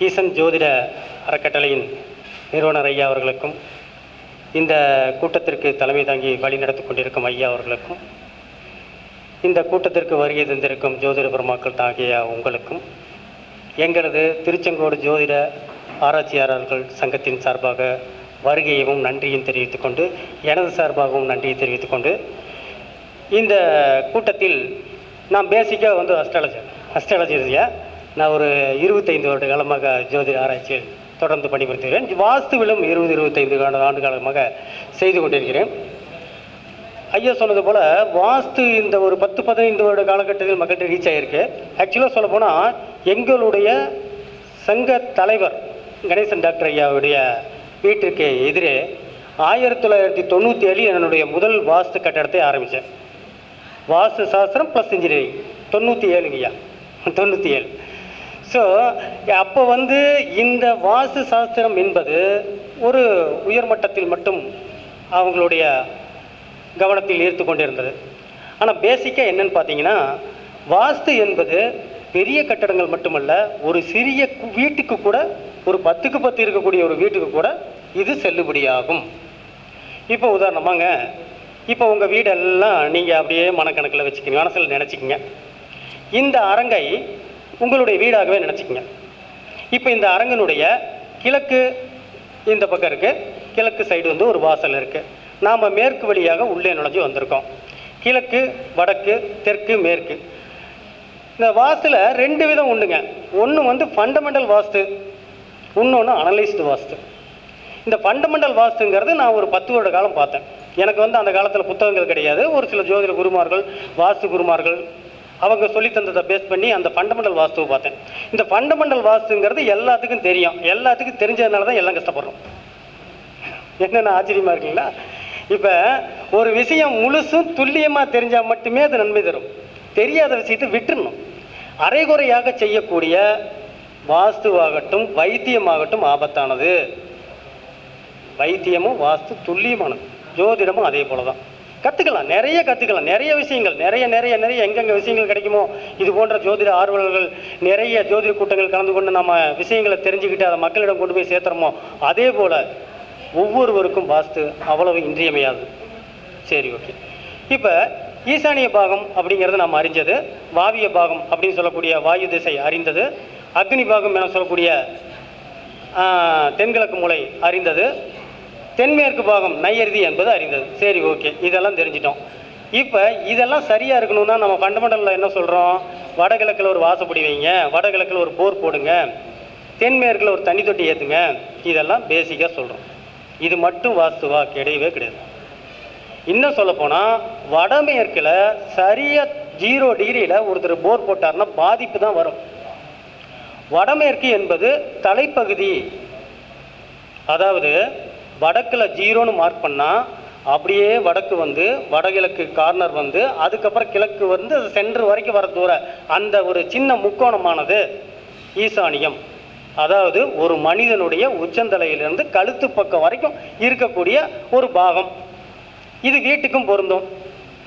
ஈசன் ஜோதிட அறக்கட்டளையின் நிறுவனர் ஐயா அவர்களுக்கும் இந்த கூட்டத்திற்கு தலைமை தாங்கி வழிநடத்தி கொண்டிருக்கும் ஐயா அவர்களுக்கும் இந்த கூட்டத்திற்கு வருகை தந்திருக்கும் ஜோதிட பெருமாக்கள் தாங்கிய உங்களுக்கும் எங்களது திருச்செங்கோடு ஜோதிட ஆராய்ச்சியாளர்கள் சங்கத்தின் சார்பாக வருகையையும் நன்றியும் தெரிவித்துக் கொண்டு எனது சார்பாகவும் நன்றியை தெரிவித்துக் கொண்டு இந்த கூட்டத்தில் நான் பேசிக்காக வந்து அஸ்ட்ராலஜர் அஸ்ட்ராலஜியா நான் ஒரு இருபத்தைந்து வருட காலமாக ஜோதிட ஆராய்ச்சியில் தொடர்ந்து பணிபுரித்துகிறேன். வாஸ்துவிலும் இருபது இருபத்தைந்து ஆண்டு காலமாக செய்து கொண்டிருக்கிறேன். ஐயா சொன்னது போல் வாஸ்து இந்த ஒரு பத்து பதினைந்து வருட காலகட்டத்தில் மக்கள்கிட்ட ரீச் ஆகிருக்கு ஆக்சுவலாக சொல்ல போனால் எங்களுடைய சங்க தலைவர் கணேசன் டாக்டர் ஐயாவுடைய வீட்டிற்கு எதிரே ஆயிரத்தி தொள்ளாயிரத்தி தொண்ணூற்றி ஏழில் என்னுடைய முதல் வாஸ்து கட்டடத்தை ஆரம்பித்தேன். வாஸ்து சாஸ்திரம் ப்ளஸ் இன்ஜினியரிங் தொண்ணூற்றி ஏழுங்கய்யா தொண்ணூற்றி ஏழு. ஸோ அப்போ வந்து இந்த வாஸ்து சாஸ்திரம் என்பது ஒரு உயர்மட்டத்தில் மட்டும் அவங்களுடைய கவனத்தில் ஈர்த்து கொண்டிருந்தது. ஆனால் பேசிக்காக என்னன்னு பார்த்தீங்கன்னா வாஸ்து என்பது பெரிய கட்டடங்கள் மட்டுமல்ல ஒரு சிறிய வீட்டுக்கு கூட ஒரு பத்துக்கு பத்து இருக்கக்கூடிய ஒரு வீட்டுக்கு கூட இது செல்லுபடியாகும். இப்போ உதாரணமாங்க இப்போ உங்கள் வீடெல்லாம் நீங்கள் அப்படியே மனக்கணக்கில் வச்சுக்கிங்க மனசில் நினச்சிக்கிங்க. இந்த அரங்கை உங்களுடைய வீடாகவே நினச்சிக்கங்க. இப்போ இந்த அரங்கனுடைய கிழக்கு இந்த பக்கம் இருக்குது கிழக்கு சைடு வந்து ஒரு வாசல் இருக்குது நாம் மேற்கு வழியாக உள்ளே நுழைஞ்சு வந்திருக்கோம். கிழக்கு வடக்கு தெற்கு மேற்கு. இந்த வாஸ்துல ரெண்டு விதம் உண்டுங்க. ஒன்று வந்து ஃபண்டமெண்டல் வாஸ்து இன்னொன்று அனலைஸ்டு வாஸ்து. இந்த ஃபண்டமெண்டல் வாஸ்துங்கிறது நான் ஒரு பத்து வருட காலம் பார்த்தேன். எனக்கு வந்து அந்த காலத்தில் புத்தகங்கள் கிடையாது. ஒரு சில ஜோதிட குருமார்கள் வாஸ்து குருமார்கள் அவங்க சொல்லி தந்ததை பேஸ் பண்ணி அந்த ஃபண்டமெண்டல் வாஸ்துவை பார்த்தேன். இந்த ஃபண்டமெண்டல் வாஸ்துங்கிறது எல்லாத்துக்கும் தெரியும். எல்லாத்துக்கும் தெரிஞ்சதுனால தான் எல்லாம் கஷ்டப்படுறோம். என்னென்ன ஆச்சரியமாக இருக்குங்களா இப்போ ஒரு விஷயம் முழுசும் துல்லியமாக தெரிஞ்சால் மட்டுமே அது நன்மை தரும். தெரியாத விஷயத்தை விட்டுறணும். அரைகுறையாக செய்யக்கூடிய வாஸ்துவாகட்டும் வைத்தியமாகட்டும் ஆபத்தானது. வைத்தியமும் வாஸ்து துல்லியமானது. ஜோதிடமும் அதே போல தான் கற்றுக்கலாம் நிறைய கற்றுக்கலாம் நிறைய விஷயங்கள் நிறைய நிறைய நிறைய எங்கெங்கே விஷயங்கள் கிடைக்குமோ இது போன்ற ஜோதிட ஆர்வலர்கள் நிறைய ஜோதிட கூட்டங்கள் கலந்து கொண்டு நம்ம விஷயங்களை தெரிஞ்சுக்கிட்டு அதை மக்களிடம் கொண்டு போய் சேர்த்துறோமோ அதே போல் ஒவ்வொருவருக்கும் வாஸ்து அவ்வளவு இன்றியமையாது. சரி ஓகே. இப்போ ஈசானிய பாகம் அப்படிங்கிறது நாம் அறிஞ்சது வாவிய பாகம் அப்படின்னு சொல்லக்கூடிய வாயு திசை அறிந்தது அக்னி பாகம் என சொல்லக்கூடிய தென்கிழக்கு மூலை அறிந்தது தென்மேற்கு பாகம் நையருதி என்பது அறிந்தது. சரி ஓகே. இதெல்லாம் தெரிஞ்சிட்டோம். இப்போ இதெல்லாம் சரியாக இருக்கணும்னா நம்ம ஃபண்டமெண்டலில் என்ன சொல்கிறோம் வடகிழக்கில் ஒரு வாசப்படி வைங்க. வடகிழக்கில் ஒரு போர் போடுங்க. தென்மேற்கில் ஒரு தண்ணி தொட்டி ஏற்றுங்க இதெல்லாம் பேசிக்காக சொல்கிறோம் இது மட்டும் வாஸ்துவா? கிடையவே கிடையாது. இன்னும் சொல்லப்போனால் வடமேற்கில் சரியாக ஜீரோ டிகிரியில் ஒருத்தர் போர் போட்டார்னா பாதிப்பு தான் வரும். வடமேற்கு என்பது தலைப்பகுதி. அதாவது வடக்கில் ஜீரோன்னு மார்க் பண்ணால் அப்படியே வடக்கு வந்து வடகிழக்கு கார்னர் வந்து அதுக்கப்புறம் கிழக்கு வந்து சென்டர் வரைக்கும் வர தூர அந்த ஒரு சின்ன முக்கோணமானது ஈசானியம். அதாவது ஒரு மனிதனுடைய உச்சந்தலையிலிருந்து கழுத்து பக்கம் வரைக்கும் இருக்கக்கூடிய ஒரு பாகம். இது வீட்டுக்கும் பொருந்தும்.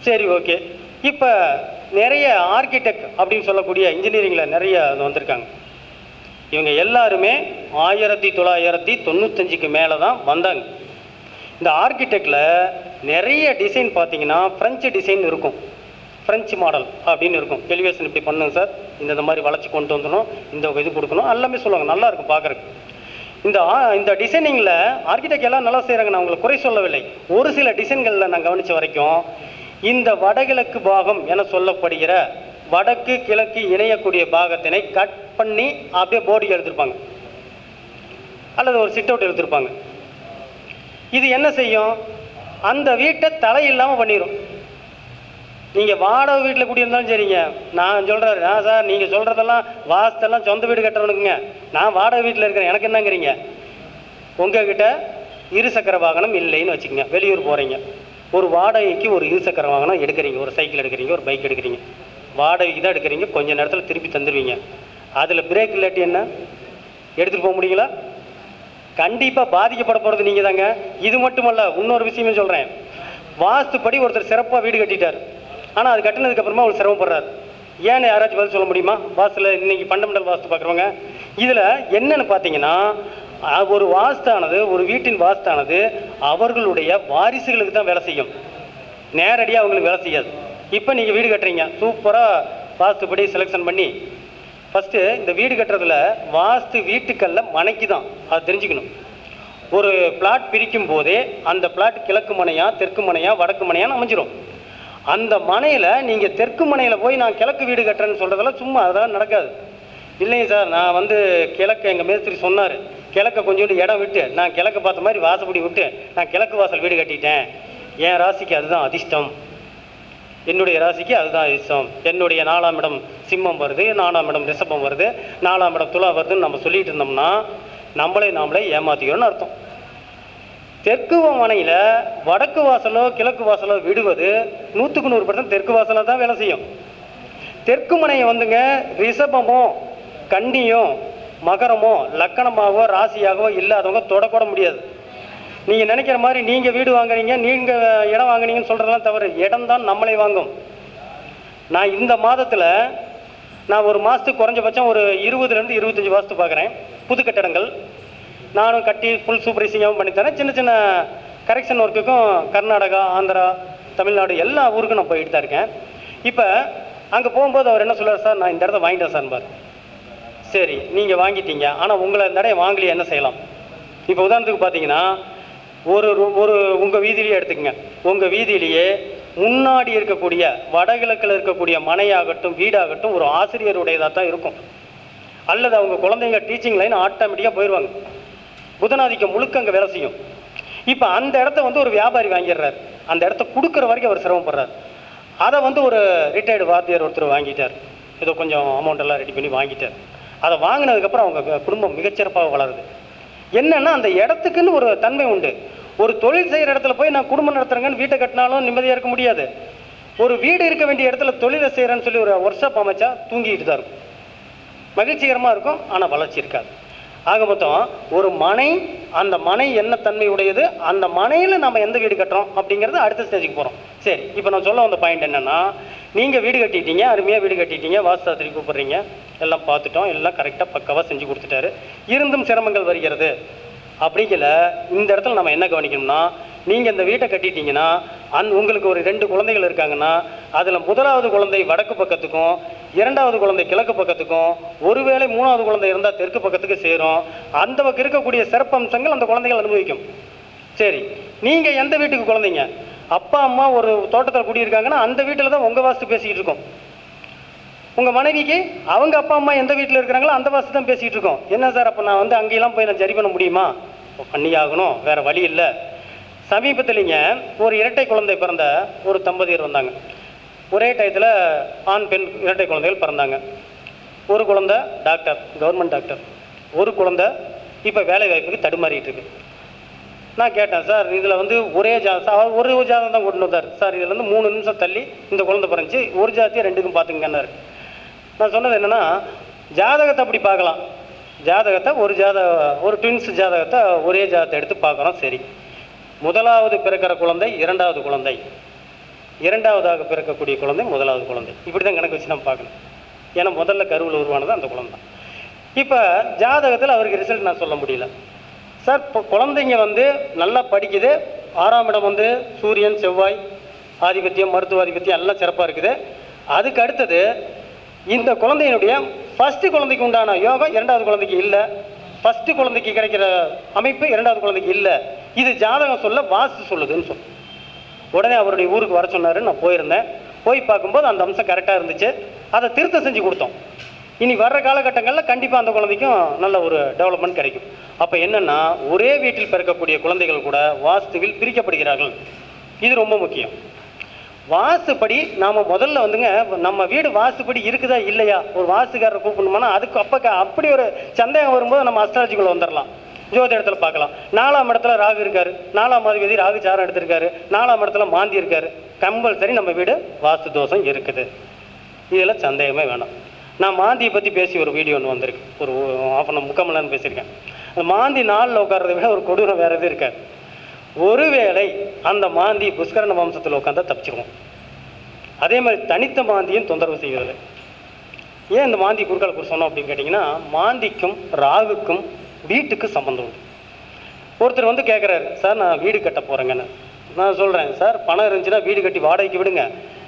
சரி ஓகே இப்போ நிறைய ஆர்கிடெக்ட் அப்படின்னு சொல்லக்கூடிய இன்ஜினியரிங்கில் நிறைய வந்திருக்காங்க. இவங்க எல்லாருமே ஆயிரத்தி தொள்ளாயிரத்தி தொண்ணூத்தஞ்சுக்கு மேலே தான் வந்தாங்க. இந்த ஆர்கிடெக்டில் நிறைய டிசைன் பார்த்தீங்கன்னா ஃப்ரெஞ்சு டிசைன் இருக்கும். ஃப்ரெஞ்சு மாடல் அப்படின்னு இருக்கும். எலிவேஷன் இப்படி பண்ணுங்க சார். இந்த இந்த மாதிரி வளைச்சி கொண்டு வந்துடணும். இந்த இது கொடுக்கணும். எல்லாமே சொல்லுவாங்க. நல்லா இருக்கும் பார்க்குறக்கு இந்த இந்த டிசைனிங்கில் ஆர்கிடெக்ட் எல்லாம் நல்லா செய்கிறாங்க நான் உங்களை குறை சொல்லவில்லை. ஒரு சில டிசைன்களில் நான் கவனித்த வரைக்கும் இந்த வடகிழக்கு பாகம் என சொல்லப்படுகிற வடக்கு கிழக்கு இணையக்கூடிய பாகத்தினை கட் பண்ணி அப்படியே போர்டு எடுத்திருப்பாங்க. அல்லது ஒரு சிட் அவுட் எடுத்திருப்பாங்க. இது என்ன செய்யும்? அந்த வீட்டை தலை இல்லாமல் பண்ணிடும் நீங்கள் வாடகை வீட்டில் குடியிருந்தாலும் சரிங்க. நான் சொல்கிறேன் நான் சார் நீங்கள் சொல்கிறதெல்லாம் வாசத்தெல்லாம் சொந்த வீடு கட்டுறவனுக்குங்க. நான் வாடகை வீட்டில் இருக்கிறேன். எனக்கு என்னங்கிறீங்க? உங்ககிட்ட இருசக்கர வாகனம் இல்லைன்னு வச்சுக்கோங்க. வெளியூர் போகிறீங்க ஒரு வாடகைக்கு ஒரு இருசக்கர வாகனம் எடுக்கிறீங்க. ஒரு சைக்கிள் எடுக்கிறீங்க. ஒரு பைக் எடுக்கிறீங்க. வாடகைக்கு தான் எடுக்கிறீங்க. கொஞ்சம் நேரத்தில் திருப்பி தந்துடுவீங்க அதில் பிரேக் இல்லாட்டி என்ன? எடுத்துகிட்டு போக முடியுங்களா? கண்டிப்பாக பாதிக்கப்பட போகிறது நீங்கள் தாங்க. இது மட்டுமல்ல இன்னொரு விஷயமே சொல்கிறேன் வாஸ்துப்படி ஒருத்தர் சிறப்பாக வீடு கட்டிட்டார். ஆனால் அது கட்டினதுக்கப்புறமா அவர் சிரமப்படுறார். ஏன்னு யாராச்சும் பதில் சொல்ல முடியுமா? வாஸ்துல இன்றைக்கி ஃபண்டமெண்டல் வாஸ்து பார்க்குறவங்க இதில் என்னென்னு பார்த்தீங்கன்னா ஒரு வாஸ்தானது ஒரு வீட்டின் வாஸ்தானது அவர்களுடைய வாரிசுகளுக்கு தான் வேலை செய்யும். நேரடியாக அவங்களுக்கு வேலை செய்யாது. இப்போ நீங்கள் வீடு கட்டுறீங்க. சூப்பராக வாஸ்துப்படி செலெக்ஷன் பண்ணி ஃபஸ்ட்டு இந்த வீடு கட்டுறதுல வாஸ்து வீட்டுக்கல்ல மனைக்கு தான். அது தெரிஞ்சுக்கணும். ஒரு பிளாட் பிரிக்கும் போதே அந்த பிளாட் கிழக்கு மனையா தெற்கு மனையா வடக்கு மனையான்னு அமைஞ்சிரும். அந்த மனையில் நீங்கள் தெற்கு மனையில் போய் நான் கிழக்கு வீடு கட்டுறேன்னு சொல்கிறதெல்லாம் சும்மா அதெல்லாம் நடக்காது. இல்லைங்க சார் நான் வந்து கிழக்கு எங்கள் மேஸ்திரி சொன்னார். கிழக்க கொஞ்சோண்டு இடம் விட்டு நான் கிழக்கு பார்த்த மாதிரி வாசப்படி விட்டு நான் கிழக்கு வாசல் வீடு கட்டிட்டேன். என் ராசிக்கு அதுதான் அதிர்ஷ்டம். என்னுடைய ராசிக்கு அதுதான் இஷ்டம் என்னுடைய நாலாம் இடம் சிம்மம் வருது நாலாம் இடம் ரிஷபம் வருது நாலாம் இடம் துலா வருதுன்னு நம்ம சொல்லிட்டு இருந்தோம்னா நம்மளே நாமளே ஏமாத்திக்கிறோம்னு அர்த்தம். தெற்கு மனையில் வடக்கு வாசலோ கிழக்கு வாசலோ விடுவது நூற்றுக்கு நூறு பர்சன்ட் தெற்கு வாசலாக தான் வேலை செய்யும். தெற்கு மனையை வந்துங்க ரிஷபமோ கன்னியோ மகரமோ லக்கணமாகவோ ராசியாகவோ இல்லாதவங்க தொடக்கூட முடியாது. நீங்கள் நினைக்கிற மாதிரி நீங்கள் வீடு வாங்குறீங்க நீங்கள் இடம் வாங்குனீங்கன்னு சொல்கிறதெல்லாம் தவறு. இடம் தான் நம்மளை வாங்கும். நான் இந்த மாதத்தில் நான் ஒரு மாதத்துக்கு குறைஞ்சபட்சம் ஒரு இருபதுலேருந்து இருபத்தஞ்சி மாதத்து பார்க்குறேன் புது கட்டடங்கள். நானும் கட்டி ஃபுல் சூப்பரைசிங்காகவும் பண்ணித்தரேன் சின்ன சின்ன கரெக்ஷன் ஒர்க்குக்கும் கர்நாடகா ஆந்திரா தமிழ்நாடு எல்லா ஊருக்கும் நான் போயிட்டு தான் இருக்கேன். இப்போ அங்கே போகும்போது அவர் என்ன சொல்லுவார் சார் நான் இந்த இடத்த வாங்கிட்டேன் சார் பார். சரி நீங்கள் வாங்கிட்டீங்க. ஆனால் உங்களை இந்த இடம் வாங்கலையே என்ன செய்யலாம்? இப்போ உதாரணத்துக்கு பார்த்தீங்கன்னா ஒரு ஒரு உங்கள் வீதியிலேயே எடுத்துக்கங்க. உங்கள் வீதியிலேயே முன்னாடி இருக்கக்கூடிய வடகிழக்கில் இருக்கக்கூடிய மனையாகட்டும் வீடாகட்டும் ஒரு ஆசிரியருடையதாக தான் இருக்கும். அல்லது அவங்க குழந்தைங்க டீச்சிங் லைன் ஆட்டோமேட்டிக்காக போயிடுவாங்க புதனாதிக்கம் முழுக்க அங்கே வேலை செய்யும். இப்போ அந்த இடத்த வந்து ஒரு வியாபாரி வாங்கிடுறாரு. அந்த இடத்த கொடுக்குற வரைக்கும் அவர் சிரமப்படுறார். அதை வந்து ஒரு ரிட்டையர்டு வாத்தியார் ஒருத்தர் வாங்கிட்டார். ஏதோ கொஞ்சம் அமௌண்ட் எல்லாம் ரெடி பண்ணி வாங்கிட்டார். அதை வாங்கினதுக்கப்புறம் அவங்க குடும்பம் மிகச்சிறப்பாக வளருது. என்னன்னா அந்த இடத்துக்குன்னு ஒரு தன்மை உண்டு. ஒரு தொழில் செய்கிற இடத்துல போய் நான் குடும்பம் நடத்துறேங்கன்னு வீட்டை கட்டினாலும் நிம்மதியாக இருக்க முடியாது. ஒரு வீடு இருக்க வேண்டிய இடத்துல தொழிலை செய்கிறேன்னு சொல்லி ஒரு ஒர்க் ஷாப் அமைச்சா தூங்கிட்டு தான் இருக்கும். மகிழ்ச்சிகரமாக இருக்கும் ஆனால் வளர்ச்சி இருக்காது. ஆக மொத்தம் ஒரு மனை அந்த மனை என்ன தன்மை உடையது அந்த மனையில் நம்ம எந்த வீடு கட்டுறோம் அப்படிங்கிறது அடுத்த ஸ்டேஜுக்கு போகிறோம் சரி இப்போ நான் சொல்ல வந்த பாயிண்ட் என்னென்னா நீங்கள் வீடு கட்டிட்டீங்க அருமையாக வீடு கட்டிட்டீங்க வாஸ்தாத்திரி கூப்பிட்றீங்க எல்லாம் பார்த்துட்டோம் எல்லாம் கரெக்டாக பக்காவாக செஞ்சு கொடுத்துட்டாரு. இருந்தும் சிரமங்கள் வருகிறது. அப்படிங்கல இந்த இடத்துல நம்ம என்ன கவனிக்கணும்னா நீங்கள் இந்த வீட்டை கட்டிட்டீங்கன்னா அந் உங்களுக்கு ஒரு ரெண்டு குழந்தைகள் இருக்காங்கன்னா அதில் முதலாவது குழந்தை வடக்கு பக்கத்துக்கும் இரண்டாவது குழந்தை கிழக்கு பக்கத்துக்கும் ஒருவேளை மூணாவது குழந்தை இருந்தால் தெற்கு பக்கத்துக்கு சேரும். அந்த பக்கம் இருக்கக்கூடிய சிறப்பம்சங்கள் அந்த குழந்தைகள் அனுபவிக்கும். சரி நீங்கள் எந்த வீட்டுக்கு குழந்தைங்க? அப்பா அம்மா ஒரு தோட்டத்தில் குடியிருக்காங்கன்னா அந்த வீட்டில் தான் உங்கள் வாஸ்து பேசிக்கிட்டு இருக்கோம். உங்கள் மனைவிக்கு அவங்க அப்பா அம்மா எந்த வீட்டில் இருக்கிறாங்களோ அந்த வாஸ்து தான் பேசிக்கிட்டு இருக்கோம். என்ன சார் அப்போ நான் வந்து அங்கேயெல்லாம் போய் நான் சரி பண்ண முடியுமா? பண்ணி ஆகணும் வேறு வழி இல்லை. சமீபத்துலேங்க ஒரு இரட்டை குழந்தை பிறந்த ஒரு தம்பதியர் வந்தாங்க. ஒரே டயத்தில் ஆண் பெண் இரட்டை குழந்தைகள் பிறந்தாங்க. ஒரு குழந்தை டாக்டர் கவர்மெண்ட் டாக்டர். ஒரு குழந்தை இப்போ வேலை வாய்ப்புக்கு தடுமாறிட்டு இருக்கு. நான் கேட்டேன் சார் இதில் வந்து ஒரே ஜா ஒரே ஒரு ஜாதம் தான் கொண்டு வந்தார். சார் இதில் வந்து மூணு நிமிஷம் தள்ளி இந்த குழந்தை பிறந்துச்சு ஒரு ஜாதியை ரெண்டுக்கும் பார்த்துங்கன்னாரு. நான் சொன்னது என்னென்னா ஜாதகத்தை அப்படி பார்க்கலாம். ஜாதகத்தை ஒரு ஜாத ஒரு ட்வின்ஸ் ஜாதகத்தை ஒரே ஜாதகத்தை எடுத்து பார்க்குறோம் சரி. முதலாவது பிறக்கிற குழந்தை இரண்டாவது குழந்தை. இரண்டாவதாக பிறக்கக்கூடிய குழந்தை முதலாவது குழந்தை. இப்படி தான் கணக்கு வச்சு நம்ம பார்க்கணும். ஏன்னா முதல்ல கருவில் உருவானது அந்த குழந்தை இப்போ ஜாதகத்தில் அவருக்கு ரிசல்ட் நான் சொல்ல முடியல. சார் இப்போ குழந்தைங்க வந்து நல்லா படிக்குது. ஆறாம் இடம் வந்து சூரியன் செவ்வாய் ஆதிபத்தியம் மருத்துவ ஆதிபத்தியம் எல்லாம் சிறப்பாக இருக்குது. அதுக்கு அடுத்தது இந்த குழந்தையினுடைய ஃபஸ்ட்டு குழந்தைக்கு உண்டான யோகம் இரண்டாவது குழந்தைக்கு இல்லை. ஃபஸ்ட்டு குழந்தைக்கு கிடைக்கிற அமைப்பு இரண்டாவது குழந்தைக்கு இல்லை. இது ஜாதகம் சொல்ல வாஸ்து சொல்லுதுன்னு சொல்லு உடனே அவருடைய ஊருக்கு வர சொன்னார் நான் போயிருந்தேன். போய் பார்க்கும்போது அந்த அம்சம் கரெக்டாக இருந்துச்சு. அதை திருத்தம் செஞ்சு கொடுத்தோம். இனி வர்ற காலகட்டங்களில் கண்டிப்பாக அந்த குழந்தைக்கும் நல்ல ஒரு டெவலப்மெண்ட் கிடைக்கும். அப்போ என்னென்னா ஒரே வீட்டில் பிறக்கக்கூடிய குழந்தைகள் கூட வாஸ்துவில் பிரிக்கப்படுகிறார்கள். இது ரொம்ப முக்கியம். வாஸ்துப்படி நாம் முதல்ல வந்துங்க நம்ம வீடு வாஸ்துப்படி இருக்குதா இல்லையா? ஒரு வாஸ்துக்காரரை கூப்பிடணுமானா அதுக்கு அப்போ அப்படி ஒரு சந்தேகம் வரும்போது நம்ம அஸ்ட்ராலஜிக்குள்ளே வந்துடலாம் ஜோதி இடத்துல பார்க்கலாம். நாலாம் இடத்துல ராகு இருக்கார். நாலாம் அதிபதி ராகு சாரம் எடுத்திருக்காரு. நாலாம் இடத்துல மாந்தி இருக்கார். கம்பல்சரி நம்ம வீடு வாஸ்து தோஷம் இருக்குது. இதில் சந்தேகமே வேணாம். நான் மாந்தியை பற்றி பேசி ஒரு வீடியோ ஒன்று வந்திருக்கு. ஒரு ஆஃப் அன் முக்கால் மணி நேரம் பேசியிருக்கேன். அந்த மாந்தி நாளில் உட்காரத விட ஒரு கொடூரம் வேறு எதுவும் இருக்காது. ஒருவேளை அந்த மாந்தி புஷ்கரண வம்சத்தில் உட்காந்தா தப்பிச்சிருவோம். அதே மாதிரி தனித்த மாந்தியும் தொந்தரவு செய்வதில்லை. ஏன் இந்த மாந்தி குறுக்கால குறி சொன்னோம் அப்படின்னு கேட்டிங்கன்னா மாந்திக்கும் ராகுக்கும் வீட்டுக்கு சம்மந்தம் உண்டு. ஒருத்தர் வந்து கேட்குறாரு சார் நான் வீடு கட்ட போகிறேங்கன்னு நான் சொல்கிறேன் சார் பணம் இருந்துச்சுன்னா வீடு கட்டி வாடகைக்கு விடுங்க.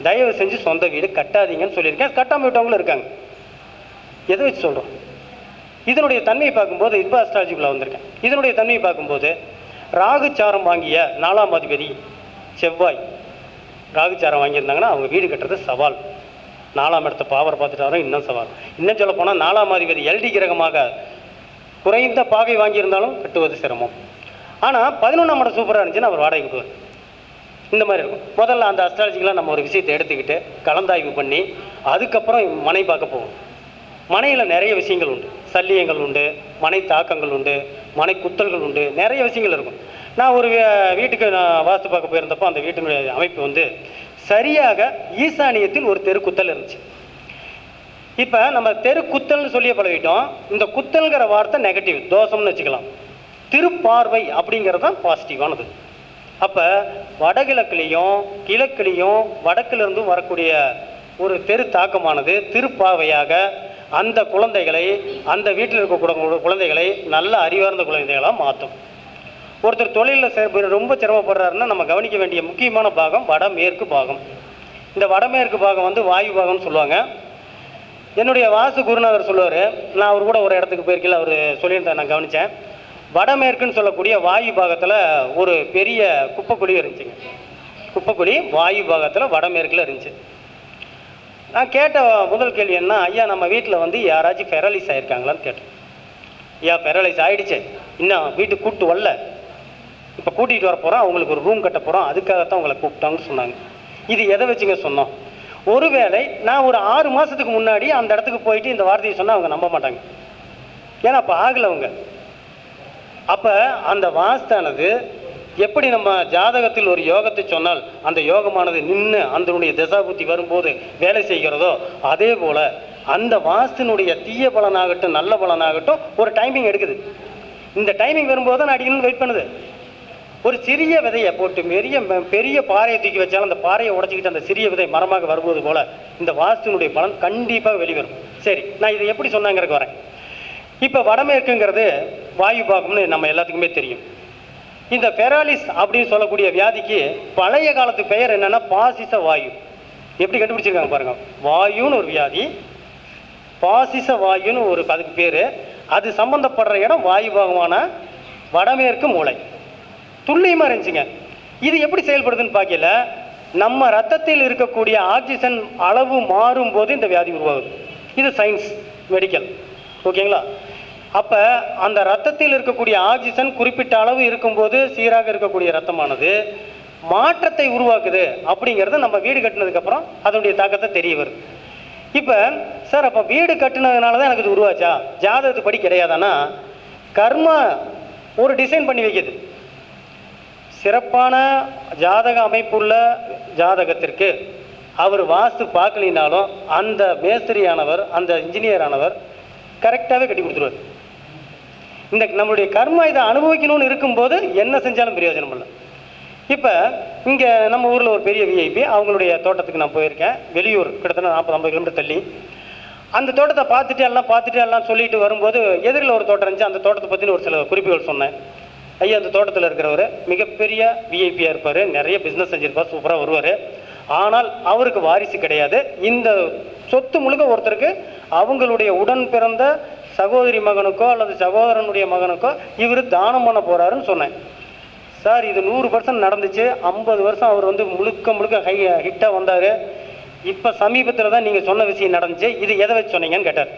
தயவு செஞ்சு சொந்த வீடு கட்டாதீங்கன்னு சொல்லியிருக்கேன். கட்டாமல் விட்டவங்களும் இருக்காங்க. எதை வச்சு சொல்கிறோம் இதனுடைய தன்மையை பார்க்கும்போது இப்போ அஸ்ட்ராலஜிக்குள்ளே வந்திருக்கேன். இதனுடைய தன்மையை பார்க்கும்போது ராகுச்சாரம் வாங்கிய நாலாம் அதிபதி செவ்வாய். ராகுச்சாரம் வாங்கியிருந்தாங்கன்னா அவங்க வீடு கட்டுறது சவால். நாலாம் இடத்த பாவரை பார்த்துட்டாரும் இன்னும் சவால். இன்னும் சொல்ல போனால் நாலாம் அதிபதி எல்டி கிரகமாக குறைந்த பாகை வாங்கியிருந்தாலும் கட்டுவது சிரமம். ஆனால் பதினொன்றாம் இடம் சூப்பராக இருந்துச்சுன்னா அவர் வாடகை விடுவார் இந்த மாதிரி இருக்கும். முதல்ல அந்த அஸ்ட்ராலஜிக்கெலாம் நம்ம ஒரு விஷயத்தை எடுத்துக்கிட்டு கலந்தாய்வு பண்ணி அதுக்கப்புறம் மனை பார்க்க போவோம். மனையில் நிறைய விஷயங்கள் உண்டு. சல்லியங்கள் உண்டு மனை தாக்கங்கள் உண்டு மனை குத்தல்கள் உண்டு நிறைய விஷயங்கள் இருக்கும். நான் ஒரு வீட்டுக்கு நான் வாஸ்து பார்க்க போயிருந்தப்போ அந்த வீட்டினுடைய அமைப்பு வந்து சரியாக ஈசானியத்தில் ஒரு தெருக்குத்தல் இருந்துச்சு. இப்போ நம்ம தெருக்குத்தல்னு சொல்லி பழகிட்டோம். இந்த குத்தல்ங்கிற வார்த்தை நெகட்டிவ் தோஷம்னு வச்சுக்கலாம். திருப்பார்வை அப்படிங்கிறது தான் பாசிட்டிவானது அப்போ வடகிழக்குலேயும் கிழக்குலேயும் வடக்கிலிருந்தும் வரக்கூடிய ஒரு தெரு தாக்கமானது திருப்பாவையாக அந்த குழந்தைகளை அந்த வீட்டில் இருக்கக்கூடிய குழந்தைகளை நல்ல அறிவார்ந்த குழந்தைகளாக மாற்றும் ஒருத்தர் தொழிலில் ரொம்ப சிரமப்படுறாருன்னா நம்ம கவனிக்க வேண்டிய முக்கியமான பாகம் வடமேற்கு பாகம். இந்த வடமேற்கு பாகம் வந்து வாயு பாகம்னு சொல்லுவாங்க. என்னுடைய வாசு குருநாதர் சொல்லுவார். நான் அவர் கூட ஒரு இடத்துக்கு போயிருக்கல அவர் சொல்லியிருந்தேன் நான் கவனித்தேன் வடமேற்குன்னு சொல்லக்கூடிய வாயு பாகத்தில் ஒரு பெரிய குப்பைக்குழி இருந்துச்சுங்க. குப்பைக்குழி வாயு பாகத்தில் வடமேற்கில் இருந்துச்சு. நான் கேட்ட முதல் கேள்வி என்ன? ஐயா நம்ம வீட்டில் வந்து யாராச்சும் பெரலைஸ் ஆயிருக்காங்களான்னு கேட்டேன். ஐயா ஃபெரலைஸ் ஆகிடுச்சு இன்னும் வீட்டுக்கு கூப்பிட்டு வரல? இப்போ கூட்டிகிட்டு வர போகிறோம் அவங்களுக்கு ஒரு ரூம் கட்ட போகிறோம் அதுக்காகத்தான் உங்களை கூப்பிட்டாங்கன்னு சொன்னாங்க. இது எதை வச்சுங்க சொன்னோம்? ஒருவேளை நான் ஒரு ஆறு மாதத்துக்கு முன்னாடி அந்த இடத்துக்கு போயிட்டு இந்த வார்த்தையை சொன்னால் அவங்க நம்ப மாட்டாங்க. ஏன்னா அப்போ ஆகலை அவங்க. அப்போ அந்த வாஸ்தானது எப்படி நம்ம ஜாதகத்தில் ஒரு யோகத்தை சொன்னால் அந்த யோகமானது நின்று அதனுடைய தசாபுத்தி வரும்போது வேலை செய்கிறதோ அதே போல் அந்த வாஸ்தினுடைய தீய பலனாகட்டும் நல்ல பலனாகட்டும் ஒரு டைமிங் எடுக்குது. இந்த டைமிங் வரும்போது தான் அடிக்கணும்னு வெயிட் பண்ணுது. ஒரு சிறிய விதையை போட்டு பெரிய பெரிய பாறையை தூக்கி வச்சாலும் அந்த பாறையை உடச்சிக்கிட்டு அந்த சிறிய விதை மரமாக வருவது போல இந்த வாஸ்துனுடைய பலன் கண்டிப்பாக வெளிவரும். சரி நான் இதை எப்படி சொன்னாங்கிறதுக்கு வரேன். இப்போ வடமேற்குங்கிறது வாயு பாகம்னு நம்ம எல்லாத்துக்குமே தெரியும். இந்த பெராலிஸ் அப்படின்னு சொல்லக்கூடிய வியாதிக்கு பழைய காலத்து பெயர் என்னன்னா பாசிச வாயு. எப்படி கண்டுபிடிச்சிருக்காங்க பாருங்க. வாயுன்னு ஒரு வியாதி பாசிச வாயுன்னு ஒரு அதுக்கு பேர். அது சம்பந்தப்படுற இடம் வாயு பாகமான வடமேற்கு மூளை. துல்லியமாக இருந்துச்சுங்க. இது எப்படி செயல்படுதுன்னு பார்க்கல. நம்ம ரத்தத்தில் இருக்கக்கூடிய ஆக்சிஜன் அளவு மாறும் போது இந்த வியாதி உருவாகுது. இது சயின்ஸ் மெடிக்கல். ஓகேங்களா? அப்போ அந்த ரத்தத்தில் இருக்கக்கூடிய ஆக்சிஜன் குறிப்பிட்ட அளவு இருக்கும்போது சீராக இருக்கக்கூடிய ரத்தமானது மாற்றத்தை உருவாக்குது அப்படிங்கிறது நம்ம வீடு கட்டினதுக்கப்புறம் அதனுடைய தாக்கத்தை தெரிய வருது. இப்போ சார் அப்போ வீடு கட்டினதுனால தான் எனக்கு இது உருவாச்சா? ஜாதகத்து படி கிடையாதானா? கர்மா ஒரு டிசைன் பண்ணி வைக்கிது. சிறப்பான ஜாதக அமைப்புள்ள ஜாதகத்திற்கு அவர் வாஸ்து பார்க்கலினாலும் அந்த மேஸ்திரியானவர் அந்த இன்ஜினியரானவர் கரெக்டாகவே கட்டி கொடுத்துருவார். இந்த நம்மளுடைய கர்மா இதை அனுபவிக்கணும்னு இருக்கும்போது என்ன செஞ்சாலும் பிரயோஜனம் இல்லை. இப்போ இங்கே நம்ம ஊரில் ஒரு பெரிய விஐபி அவங்களுடைய தோட்டத்துக்கு நான் போயிருக்கேன். வெளியூர் கிட்டத்தட்ட நாற்பது ஐம்பது கிலோமீட்டர் தள்ளி. அந்த தோட்டத்தை பார்த்துட்டு எல்லாம் பார்த்துட்டு எல்லாம் சொல்லிட்டு வரும்போது எதிரில் ஒரு தோட்டம் இருந்துச்சு. அந்த தோட்டத்தை பற்றின ஒரு சில குறிப்புகள் சொன்னேன். ஐயா அந்த தோட்டத்தில் இருக்கிறவர் மிகப்பெரிய விஐபியாக இருப்பார். நிறைய பிஸ்னஸ் செஞ்சுருப்பார். சூப்பராக வருவார். ஆனால் அவருக்கு வாரிசு கிடையாது. இந்த சொத்து முழுக்க ஒருத்தருக்கு அவங்களுடைய உடன் பிறந்த சகோதரி மகனுக்கோ அல்லது சகோதரனுடைய மகனுக்கோ இவர் தானம் பண்ண போகிறாருன்னு சொன்னேன். சார் இது நூறு பர்சன்ட் நடந்துச்சு. ஐம்பது வருஷம் அவர் வந்து முழுக்க முழுக்க ஹை ஹிட்டாக வந்தார். இப்போ சமீபத்தில் தான் நீங்கள் சொன்ன விஷயம் நடந்துச்சு. இது எதை வச்சு சொன்னீங்கன்னு கேட்டார்.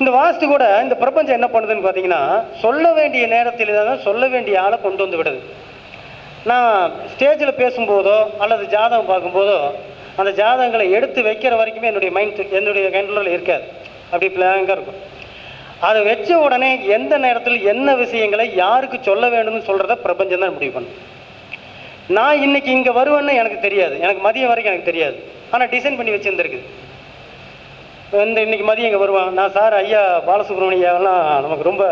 இந்த வாஸ்து கூட இந்த பிரபஞ்சம் என்ன பண்ணுதுன்னு பார்த்தீங்கன்னா சொல்ல வேண்டிய நேரத்தில் தான் சொல்ல வேண்டிய ஆளை கொண்டு வந்து விடுது. நான் ஸ்டேஜில் பேசும்போதோ அல்லது ஜாதகம் பார்க்கும்போதோ அந்த ஜாதகங்களை எடுத்து வைக்கிற வரைக்குமே என்னுடைய மைண்ட் என்னுடைய கண்ட்ரோலில் இருக்காது. அப்படி பிளாங்காக இருக்கும். அதை வச்ச உடனே எந்த நேரத்தில் என்ன விஷயங்களை யாருக்கு சொல்ல வேண்டும்னு சொல்கிறத பிரபஞ்சம் தான் முடிவு பண்ணும். நான் இன்னைக்கு இங்கே வருவேன்னு எனக்கு தெரியாது. எனக்கு மதியம் வரைக்கும் எனக்கு தெரியாது. ஆனால் டிசைன் பண்ணி வச்சுருந்துருக்குது இந்த இன்னைக்கு மதியம் இங்கே வருவான். நான் சார் ஐயா பாலசுப்ரமணியாவெல்லாம் நமக்கு ரொம்ப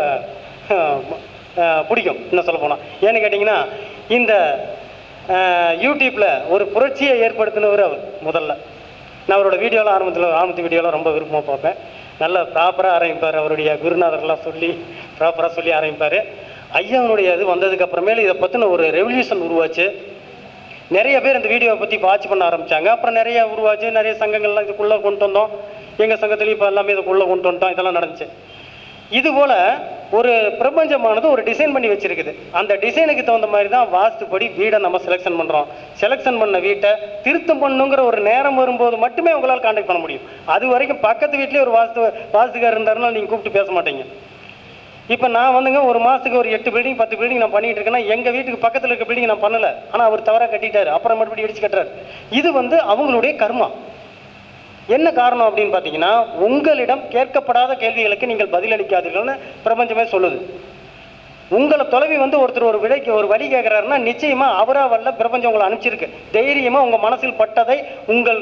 பிடிக்கும். இன்னும் சொல்ல போனால் ஏன்னு கேட்டிங்கன்னா இந்த யூடியூப்பில் ஒரு புரட்சியை ஏற்படுத்தினவர் அவர் முதல்ல. நான் அவரோட வீடியோலாம் ஆரம்பத்தில் ஆரம்பத்து வீடியோலாம் ரொம்ப விருப்பமாக பார்ப்பேன். நல்லா ப்ராப்பராக ஆரம்பிப்பார். அவருடைய குருநாதர்லாம் சொல்லி ப்ராப்பராக சொல்லி ஆரம்பிப்பார். ஐயாவுடைய இது வந்ததுக்கப்புறமேல இதை பற்றின ஒரு ரெவல்யூஷன் உருவாச்சு. நிறைய பேர் இந்த வீடியோவை பற்றி வாட்ச் பண்ண ஆரம்பிச்சாங்க. அப்புறம் நிறைய உருவாச்சு. நிறைய சங்கங்கள்லாம் இதுக்குள்ளே கொண்டு வந்தோம். எங்கள் சங்கத்துலேயும் இப்போ எல்லாமே இதுக்குள்ளே கொண்டு வந்துட்டோம். இதெல்லாம் நடந்துச்சு. இதுபோல் ஒரு பிரபஞ்சமானது ஒரு டிசைன் பண்ணி வச்சிருக்குது. அந்த டிசைனுக்கு தகுந்த மாதிரி தான் வாஸ்துப்படி வீடை நம்ம செலெக்ஷன் பண்ணுறோம் செலெக்ஷன் பண்ண வீட்டை திருத்தம் பண்ணுங்கிற ஒரு நேரம் வரும்போது மட்டுமே உங்களால் காண்டாக்ட் பண்ண முடியும். அது வரைக்கும் பக்கத்து வீட்லேயே ஒரு வாஸ்து வாஸ்துக்கார் இருந்தாருன்னா நீங்கள் கூப்பிட்டு பேச மாட்டீங்க. இப்போ நான் வந்துங்க ஒரு மாதத்துக்கு ஒரு எட்டு பில்டிங் பத்து பில்டிங் நான் பண்ணிட்டு இருக்கேன்னா எங்கள் வீட்டுக்கு பக்கத்தில் இருக்க பில்டிங் நான் பண்ணலை. ஆனால் அவர் தவறாக கட்டிட்டார். அப்புறம் மறுபடியும் இடிச்சு கட்டுறாரு. இது வந்து அவங்களுடைய கர்மா. என்ன காரணம் அப்படின்னு பார்த்தீங்கன்னா உங்களிடம் கேட்கப்படாத கேள்விகளுக்கு நீங்கள் பதிலளிக்காதீர்கள்னு பிரபஞ்சமே சொல்லுது. உங்களை தொலைவி வந்து ஒருத்தர் ஒரு விடைக்கு ஒரு வழி கேட்குறாருன்னா நிச்சயமாக அவரா வரல பிரபஞ்சம் உங்களை அனுப்பிச்சிருக்கு. தைரியமாக உங்கள் மனசில் பட்டதை உங்கள்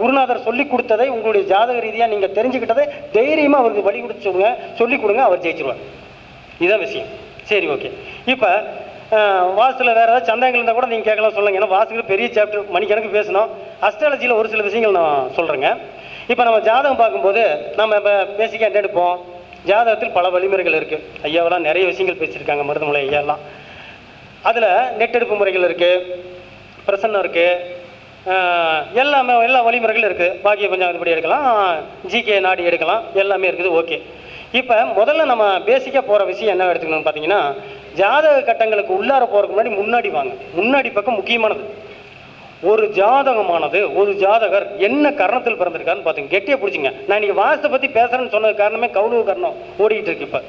குருநாதர் சொல்லி கொடுத்ததை உங்களுடைய ஜாதக ரீதியாக நீங்கள் தெரிஞ்சுக்கிட்டதை தைரியமாக அவருக்கு வழி கொடுத்துருங்க சொல்லி கொடுங்க அவர் ஜெயிச்சிருவார். இதான் விஷயம். சரி ஓகே. இப்போ வாசலில் வேறு ஏதாவது சந்தேகங்கள் இருந்தால் கூட நீங்கள் கேட்கலாம் சொல்லுங்க. ஏன்னா வாஸ்துல பெரிய சாப்டர் மணிக்கணக்கு பேசணும். அஸ்ட்ராலஜியில் ஒரு சில விஷயங்கள் நான் சொல்கிறேங்க இப்போ நம்ம ஜாதகம் பார்க்கும்போது நம்ம இப்போ பேசிக்காக எடுப்போம். ஜாதகத்தில் பல வழிமுறைகள் இருக்குது ஐயாவெல்லாம் நிறைய விஷயங்கள் பேசியிருக்காங்க மருதமலை ஐயாலாம் அதில் நெட்டெடுப்பு முறைகள் இருக்குது பிரசன்னம் இருக்குது எல்லாமே எல்லா வழிமுறைகளும் இருக்குது பாக்கிய பஞ்சாங்கப்படி எடுக்கலாம். ஜிகே நாடி எடுக்கலாம். எல்லாமே இருக்குது. ஓகே இப்போ முதல்ல நம்ம பேசிக்காக போகிற விஷயம் என்ன எடுத்துக்கணும்னு பார்த்தீங்கன்னா ஜாதக கட்டங்களுக்கு உள்ளார போகிறதுக்கு முன்னாடி முன்னாடி வாங்க. முன்னாடி பக்கம் முக்கியமானது. ஒரு ஜாதகமானது ஒரு ஜாதகர் என்ன கரணத்தில் பிறந்திருக்காருன்னு பார்த்துங்க கெட்டியாக பிடிச்சிங்க. நான் இன்னைக்கு வாசத்தை பற்றி பேசுகிறேன்னு சொன்னது காரணமே கௌலவு கர்ணம் ஓடிக்கிட்டு இருக்கு இப்போ.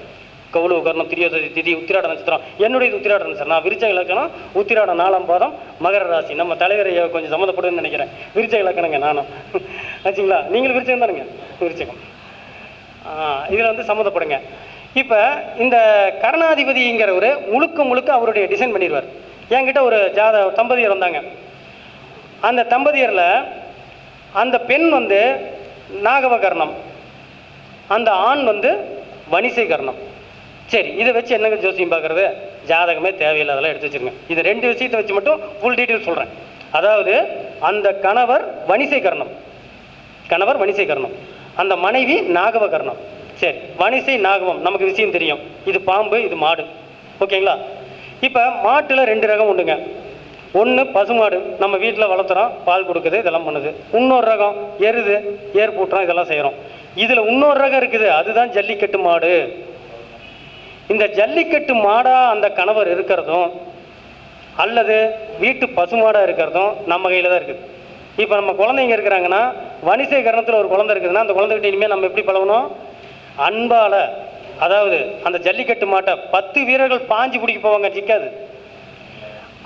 கௌலவு கரணம் திரியோததி திதி உத்திராட நட்சத்திரம். என்னுடைய உத்திராட நட்சத்திரம். நான் விரிச்ச இலக்கணம் உத்திராட நாலாம் பாதம் மகர ராசி. நம்ம தலைவர் கொஞ்சம் சம்மந்தப்படுதுன்னு நினைக்கிறேன். விரிச்ச இலக்கணங்க நானும். ஆச்சுங்களா? நீங்களும் விருச்சகம் தானுங்க? விரிச்சகம். இதில் வந்து சம்மந்தப்படுங்க. இப்போ இந்த கரணாதிபதிங்கிறவர் முழுக்க முழுக்க அவருடைய டிசைன் பண்ணிடுவார் என்கிட்ட ஒரு ஜாத தம்பதியர் வந்தாங்க. அந்த தம்பதியரில் அந்த பெண் வந்து நாகவகர்ணம். அந்த ஆண் வந்து வணிசை கர்ணம் சரி இதை வச்சு என்னங்க ஜோசியம் பார்க்குறது ஜாதகமே தேவையில்லை அதெல்லாம் எடுத்து வச்சுருங்க. இது ரெண்டு விஷயத்தை வச்சு மட்டும் ஃபுல் டீட்டெயில் சொல்கிறேன் அதாவது அந்த கணவர் வணிசை கர்ணம் கணவர் வணிசை கர்ணம் அந்த மனைவி நாகவகர்ணம். சரி வனிசை நாகவம் நமக்கு விஷயம் தெரியும். இது பாம்பு இது மாடு. ஓகேங்களா? இப்போ மாட்டில் ரெண்டு ரகம் உண்டுங்க. ஒன்று பசுமாடு. நம்ம வீட்டில் வளர்த்துறோம் பால் கொடுக்குது இதெல்லாம் பண்ணுது. இன்னொரு ரகம் எருது ஏர் பூட்டுறோம் இதெல்லாம் செய்கிறோம் இதில் இன்னொரு ரகம் இருக்குது. அதுதான் ஜல்லிக்கட்டு மாடு. இந்த ஜல்லிக்கட்டு மாடாக அந்த கணவர் இருக்கிறதும் அல்லது வீட்டு பசுமாடாக இருக்கிறதும் நம்ம கையில் தான் இருக்குது. இப்போ நம்ம குழந்தைங்க இருக்கிறாங்கன்னா வணிசை கரணத்தில் ஒரு குழந்தை இருக்குதுன்னா அந்த குழந்தைகிட்ட இனிமேல் நம்ம எப்படி பழகணும்? அன்பால் அதாவது அந்த ஜல்லிக்கட்டு மாட்டை பத்து வீரர்கள் பாஞ்சு பிடிக்க போவாங்க நிற்காது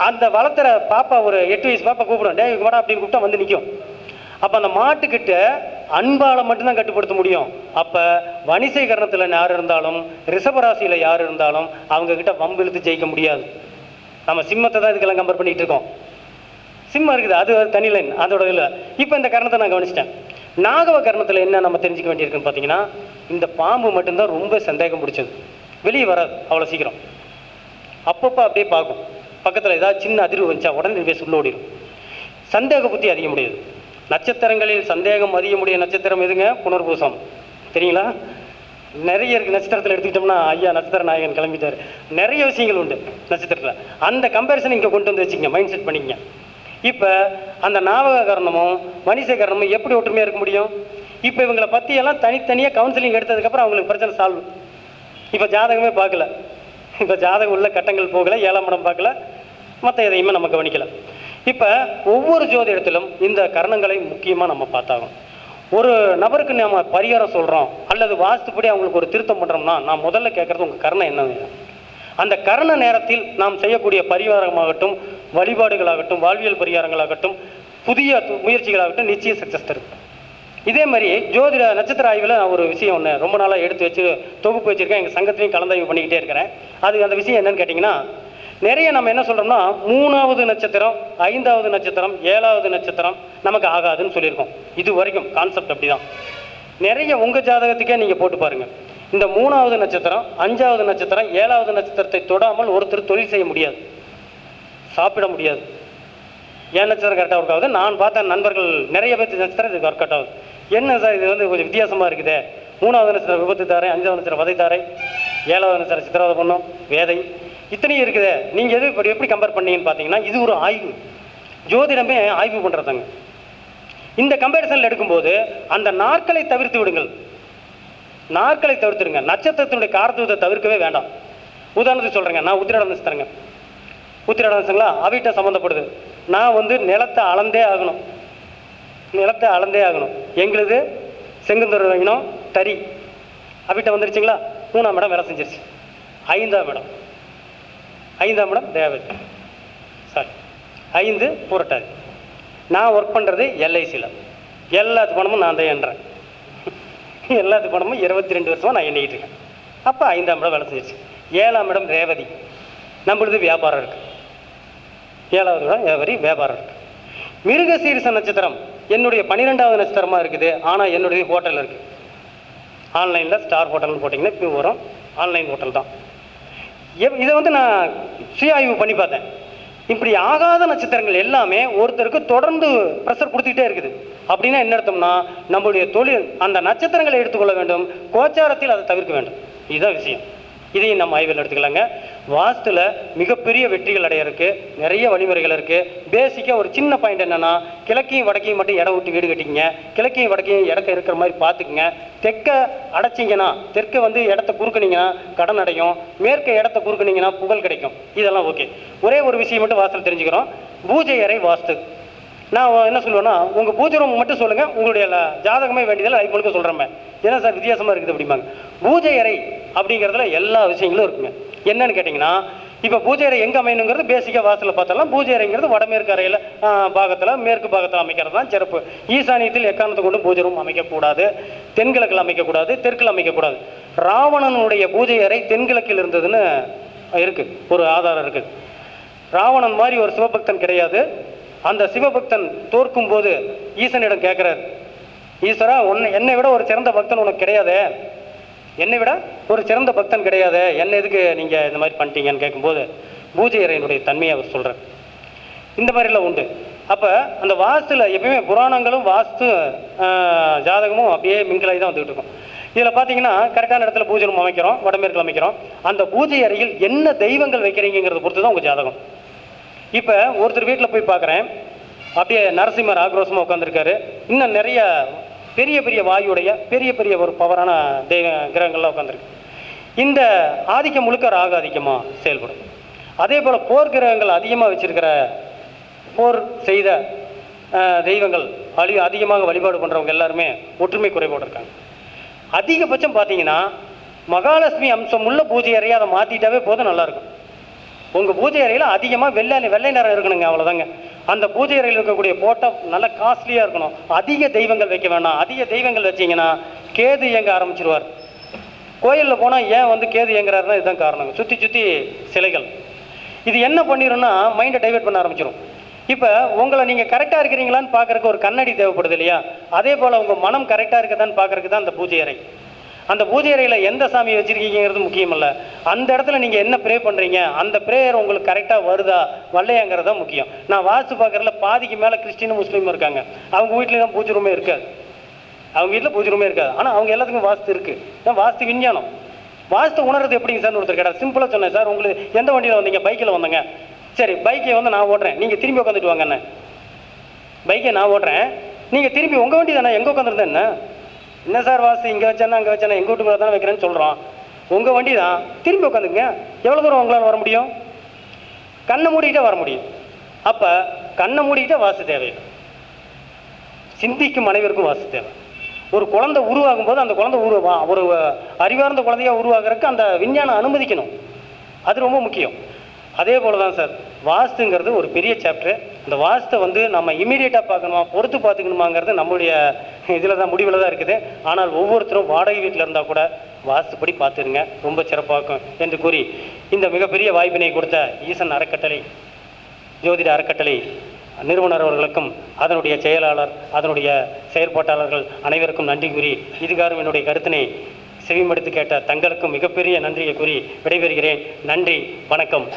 அந்த வளர்த்துற பாப்பா ஒரு எட்டு வயசு பாப்பா கூப்பிடும் டே மாடா அப்படின்னு கூப்பிட்டா வந்து நிற்கும் அப்போ அந்த மாட்டுக்கிட்ட அன்பால் மட்டும்தான் கட்டுப்படுத்த முடியும். அப்போ வணிசை கரணத்தில் யார் இருந்தாலும் ரிஷபராசியில் யார் இருந்தாலும் அவங்கக்கிட்ட வம்பு இழுத்து ஜெயிக்க முடியாது. நம்ம சிம்மத்தை தான் இதுக்கெல்லாம் கம்பேர் பண்ணிகிட்டு இருக்கோம். சிம்மம் இருக்குது அது தனி லைன் அதோட இல்லை. இப்போ இந்த கரணத்தை நான் கவனிச்சிட்டேன். நாகவ கர்மத்தில் என்ன நம்ம தெரிஞ்சுக்க வேண்டியிருக்குன்னு பார்த்தீங்கன்னா இந்த பாம்பு மட்டும்தான் ரொம்ப சந்தேகம் பிடிச்சது. வெளியே வராது அவ்வளோ சீக்கிரம். அப்பப்போ அப்படியே பார்க்கும். பக்கத்தில் ஏதாவது சின்ன அதிர்வு வந்துச்சா உடனே பேச சுள்ள ஓடிடும் சந்தேக புத்தி அதிக முடியாது நட்சத்திரங்களில் சந்தேகம் அதிக முடிய நட்சத்திரம் எதுங்க? புனர்பூசம். தெரியுங்களா? நிறைய இருக்குது நட்சத்திரத்தில் எடுத்துக்கிட்டோம்னா ஐயா நட்சத்திர நாயகன் கிளம்பிட்டார். நிறைய விஷயங்கள் உண்டு நட்சத்திரத்தில். அந்த கம்பேரிசன் இங்கே கொண்டு வந்து வச்சுங்க மைண்ட் செட் பண்ணிக்கங்க. இப்போ அந்த ஞாபக கரணமும் கரணமும் எப்படி ஒற்றுமையாக இருக்க முடியும்? இப்போ இவங்களை பற்றியெல்லாம் தனித்தனியாக கவுன்சிலிங் எடுத்ததுக்கப்புறம் அவங்களுக்கு பிரச்சனை சால்வ் இப்போ ஜாதகமே பார்க்கல. இப்போ ஜாதகம் உள்ள கட்டங்கள் போகலை ஏழாம் இடம் பார்க்கல. மற்ற எதையுமே நம்ம கவனிக்கல. இப்போ ஒவ்வொரு ஜோதிடத்திலும் இந்த கரணங்களை முக்கியமாக நம்ம பார்த்தாகும் ஒரு நபருக்கு நம்ம பரிகாரம் சொல்கிறோம் அல்லது வாஸ்துப்படி அவங்களுக்கு ஒரு திருத்தம் பண்ணுறோம்னா நான் முதல்ல கேட்குறது உங்கள் கரணம் என்ன அந்த கரண நேரத்தில் நாம் செய்யக்கூடிய பரிகாரமாகட்டும் வழிபாடுகளாகட்டும் வாழ்வியல் பரிகாரங்களாகட்டும் புதிய முயற்சிகளாகட்டும் நிச்சயம் சக்ஸஸ் தரும். இதே மாதிரி ஜோதிட நட்சத்திர ஆய்வில் நான் ஒரு விஷயம் ஒன்று ரொம்ப நாளாக எடுத்து வச்சு தொகுப்பு வச்சுருக்கேன். எங்கள் சங்கத்திலையும் கலந்தாய்வு பண்ணிக்கிட்டே இருக்கிறேன். அது அந்த விஷயம் என்னன்னு கேட்டிங்கன்னா நிறைய நம்ம என்ன சொல்கிறோம்னா மூணாவது நட்சத்திரம் ஐந்தாவது நட்சத்திரம் ஏழாவது நட்சத்திரம் நமக்கு ஆகாதுன்னு சொல்லியிருக்கோம். இது வரைக்கும் கான்செப்ட் அப்படி தான் நிறைய உங்கள் ஜாதகத்துக்கே நீங்கள் போட்டு பாருங்கள் இந்த மூணாவது நட்சத்திரம் அஞ்சாவது நட்சத்திரம் ஏழாவது நட்சத்திரத்தை தொடாமல் ஒருத்தர் தொழில் செய்ய முடியாது. சாப்பிட முடியாது. என் நட்சத்திரம் கரெக்டாக ஒர்க் ஆகுது? நான் பார்த்த நண்பர்கள் நிறைய பேர் நட்சத்திரம் இது ஒர்க் அவுட் ஆகுது. என்ன சார் இது வந்து கொஞ்சம் வித்தியாசமாக இருக்குதே? மூணாவது நட்சத்திரம் விபத்து தாரை அஞ்சாவது நட்சத்திரம் வதை தாரை ஏழாவது நட்சத்திரம் சித்திரவதை பண்ணும் வேதை. இத்தனையும் இருக்குதே. நீங்கள் எது இப்படி எப்படி கம்பேர் பண்ணீங்கன்னு பார்த்தீங்கன்னா இது ஒரு ஆய்வு. ஜோதிடமே ஆய்வு பண்ணுறதாங்க இந்த கம்பேரிசனில் எடுக்கும்போது அந்த நாட்களை தவிர்த்து விடுங்கள். நாட்களை தவிர்த்துருங்க நட்சத்திரத்தினுடைய காரத்துவத்தை தவிர்க்கவே வேண்டாம். உதாரணத்துக்கு சொல்கிறேங்க நான் உத்திராட தரேங்க. உத்திராட அவிட்ட சம்மந்தப்படுது நான் வந்து நிலத்தை அளந்தே ஆகணும். நிலத்தை அளந்தே ஆகணும். எங்களுது செங்குந்தர் இனம் தறி. அவிட்ட வந்துருச்சுங்களா? மூணாம் இடம் வேலை செஞ்சிருச்சு. ஐந்தாம் இடம். ஐந்தாம் இடம் தேவை சாரி ஐந்து புரட்டாது. நான் ஒர்க் பண்ணுறது எல்ஐசியில் எல்லாத்து பணமும் நான் தான் என்றேன். எல்லாத்து குணமும் இருபத்தி ரெண்டு வருஷமாக நான் எண்ணிக்கிட்டு இருக்கேன். அப்போ ஐந்தாம் இடம் வேலை செஞ்சிருச்சு. ஏழாம் இடம் ரேவதி. நம்மளுது வியாபாரம் இருக்குது ஏழாவது இடம் ரேவதி வியாபாரம் இருக்குது மிருகசீரிச நட்சத்திரம் என்னுடைய பன்னிரெண்டாவது நட்சத்திரமாக இருக்குது. ஆனால் என்னுடைய ஹோட்டல் இருக்குது ஆன்லைனில் ஸ்டார் ஹோட்டல்னு போட்டிங்கன்னா இப்போ வரும். ஆன்லைன் ஹோட்டல் தான். எப்- இதை வந்து நான் சுய ஆய்வு பண்ணி பார்த்தேன். இப்படி ஆகாத நட்சத்திரங்கள் எல்லாமே ஒருத்தருக்கு தொடர்ந்து ப்ரெஷர் கொடுத்துக்கிட்டே இருக்குது. அப்படின்னா என்ன அர்த்தம்னா நம்மளுடைய தொழில் அந்த நட்சத்திரங்களை எடுத்துக்கொள்ள வேண்டும் கோச்சாரத்தில் அதை தவிர்க்க வேண்டும். இதுதான் விஷயம். இதையும் நம்ம ஆய்வில் எடுத்துக்கலாங்க. வாஸ்துல மிகப்பெரிய வெற்றிகள் அடையறதுக்கு நிறைய வழிமுறைகள் இருக்குது பேசிக்காக ஒரு சின்ன பாயிண்ட் என்னன்னா கிழக்கையும் வடக்கையும் மட்டும் இடம் விட்டு வீடு கட்டிக்கங்க. கிழக்கையும் வடக்கையும் இடக்க இருக்கிற மாதிரி பார்த்துக்குங்க. தெற்க அடைச்சிங்கன்னா தெற்க வந்து இடத்த குறுக்குனிங்கன்னா கடன் அடையும். மேற்க இடத்த குறுக்குனீங்கன்னா புகழ் கிடைக்கும். இதெல்லாம் ஓகே ஒரே ஒரு விஷயம் மட்டும் வாசல் தெரிஞ்சுக்கிறோம். பூஜை அறை வாஸ்து. நான் என்ன சொல்லுவேன்னா உங்கள் பூஜை ரூம் மட்டும் சொல்லுங்கள் உங்களுடைய ஜாதகமே வேண்டியதில் லைஃப் முழுக்க சொல்கிறேன் ஏன்னா சார் வித்தியாசமாக இருக்குது அப்படிம்பாங்க. பூஜை அறை அப்படிங்கிறதுல எல்லா விஷயங்களும் இருக்குங்க. என்னன்னு கேட்டிங்கன்னா இப்போ பூஜை அறை எங்கே அமையணுங்கிறது பேசிக்காக வாசலில் பார்த்தலாம் பூஜை அறைங்கிறது வடமேற்கு அறையில் பாகத்தில் மேற்கு பாகத்தில் அமைக்கிறது தான் சிறப்பு. ஈசானியத்தில் எக்காரணத்தை கொண்டு பூஜை ரூம் அமைக்கக்கூடாது. தென்கிழக்கில் அமைக்கக்கூடாது தெற்கில் அமைக்கக்கூடாது. ராவணனுடைய பூஜை அறை தென்கிழக்கில் இருந்ததுன்னு இருக்குது ஒரு ஆதாரம் இருக்குது ராவணன் மாதிரி ஒரு சிவபக்தன் கிடையாது. அந்த சிவபக்தன் தோற்கும் போது ஈசனிடம் கேட்குறாரு ஈஸ்வரா உன்னை என்னை விட ஒரு சிறந்த பக்தன் உனக்கு கிடையாதே? என்னை விட ஒரு சிறந்த பக்தன் கிடையாது? என்ன எதுக்கு நீங்கள் இந்த மாதிரி பண்ணிட்டீங்கன்னு கேட்கும்போது பூஜை அறையினுடைய தன்மையை அவர் சொல்கிறார் இந்த மாதிரிலாம் உண்டு. அப்போ அந்த வாஸ்துல எப்பயுமே புராணங்களும் வாஸ்து ஜாதகமும் அப்படியே மிங்கிலாகி தான் வந்துகிட்டு இருக்கும். இதில் பார்த்தீங்கன்னா கரெக்டான இடத்துல பூஜை ரூம் அமைக்கிறோம் வடமேற்கில் அமைக்கிறோம். அந்த பூஜை அறையில் என்ன தெய்வங்கள் வைக்கிறீங்கிறத பொறுத்து தான் உங்கள் ஜாதகம். இப்போ ஒருத்தர் வீட்டில் போய் பார்க்குறேன் அப்படியே நரசிம்மர் ஆக்ரோஷமாக உட்காந்துருக்காரு இன்னும் நிறைய பெரிய பெரிய வாயுடைய பெரிய பெரிய ஒரு பவரான தெய்வ கிரகங்கள்லாம் உட்காந்துருக்கு இந்த ஆதிக்கம் முழுக்க ராக ஆதிக்கமாக செயல்படும். அதே போல் போர் கிரகங்கள் அதிகமாக வச்சுருக்கிற போர் செய்த தெய்வங்கள் அழி அதிகமாக வழிபாடு பண்ணுறவங்க எல்லாருமே ஒற்றுமை குறைபாடு இருக்காங்க. அதிகபட்சம் பார்த்தீங்கன்னா மகாலட்சுமி அம்சம் உள்ள பூஜை அறையை அதை மாற்றிட்டாவே போதும் நல்லாயிருக்கும் உங்கள் பூஜை அறையில் அதிகமாக வெள்ளை வெள்ளை நிறம் இருக்கணுங்க அவ்வளோதாங்க அந்த பூஜை அறையில் இருக்கக்கூடிய போட்டோ நல்ல காஸ்ட்லியாக இருக்கணும். அதிக தெய்வங்கள் வைக்க வேண்டாம் அதிக தெய்வங்கள் வச்சிங்கன்னா கேது இயங்க ஆரம்பிச்சிருவார். கோயிலில் போனால் ஏன் வந்து கேது இயங்குறாருன்னா இதுதான் காரணம் சுற்றி சுற்றி சிலைகள். இது என்ன பண்ணிடும்னா மைண்டை டைவெர்ட் பண்ண ஆரம்பிச்சிடும் இப்போ உங்களை நீங்கள் கரெக்டாக இருக்கிறீங்களான்னு பார்க்கறக்கு ஒரு கண்ணாடி தேவைப்படுது இல்லையா? அதே போல் உங்கள் மனம் கரெக்டாக இருக்குதான்னு பார்க்கறக்கு தான் அந்த பூஜை அறை. அந்த பூஜை அறையில் எந்த சாமி வச்சுருக்கீங்கிறது முக்கியமில்ல. அந்த இடத்துல நீங்கள் என்ன ப்ரே பண்ணுறீங்க அந்த ப்ரேயர் உங்களுக்கு கரெக்டாக வருதா? வரலையாங்கிறது தான் முக்கியம். நான் வாஸ்து பார்க்குறதுல பாதிக்கு மேலே கிறிஸ்டின் முஸ்லீமும் இருக்காங்க. அவங்க வீட்லேயும் பூஜை ரூமே இருக்காது. அவங்க வீட்டில் பூஜை ரூமே இருக்காது. ஆனால் அவங்க எல்லாத்துக்கும் வாஸ்து இருக்குது தான் வாஸ்து விஞ்ஞானம். வாஸ்து உணர்றது எப்படிங்க சார் ஒருத்தர் கேட்டார். சிம்பிளாக சொன்னேன் சார். உங்களுக்கு எந்த வண்டியில் வந்தீங்க? பைக்கில் வந்தங்க. சரி பைக்கை வந்து நான் ஓட்டுறேன். நீங்கள் திரும்பி உட்காந்துட்டு வாங்க பைக்கை நான் ஓட்டுறேன். நீங்கள் திரும்பி உங்கள் வண்டி தானே? எங்கே உட்காந்துருந்தேன் என்ன என்ன சார் வாசு இங்கே வச்சேன்னா அங்கே வச்சேன்னா எங்கள் வீட்டுக்குள்ள தான் வைக்கிறேன்னு சொல்கிறோம் உங்கள் வண்டி தான் திரும்பி உட்காந்துங்க எவ்வளோ தூரம் உங்களால் வர முடியும்? கண்ணை மூடிக்கிட்டே வர முடியும். அப்போ கண்ணை மூடிக்கிட்டே வாசு தேவையில்லை சிந்திக்கும் அனைவருக்கும் வாசு தேவை. ஒரு குழந்தை உருவாகும் போது அந்த குழந்தை உருவா ஒரு அறிவார்ந்த குழந்தையாக உருவாகிறதுக்கு அந்த விஞ்ஞானம் அனுமதிக்கணும். அது ரொம்ப முக்கியம். அதே போல தான் சார் வாஸ்துங்கிறது ஒரு பெரிய சாப்டர் அந்த வாஸ்தை வந்து நம்ம இமீடியட்டாக பார்க்கணுமா பொறுத்து பார்த்துக்கணுமாங்கிறது நம்மளுடைய இதில் தான் முடிவில் தான் இருக்குது. ஆனால் ஒவ்வொருத்தரும் வாடகை வீட்டில் இருந்தால் கூட வாஸ்துப்படி பார்த்துருங்க ரொம்ப சிறப்பாக என்று கூறி இந்த மிகப்பெரிய வாய்ப்பினை கொடுத்த ஈசன் அறக்கட்டளை ஜோதிட அறக்கட்டளை நிறுவனர் அவர்களுக்கும் அதனுடைய செயலாளர் அதனுடைய செயற்பாட்டாளர்கள் அனைவருக்கும் நன்றி கூறி இதுகாரும் என்னுடைய கருத்தினை செவிமடுத்து கேட்ட தங்களுக்கும் மிகப்பெரிய நன்றியை கூறி விடைபெறுகிறேன். நன்றி வணக்கம்.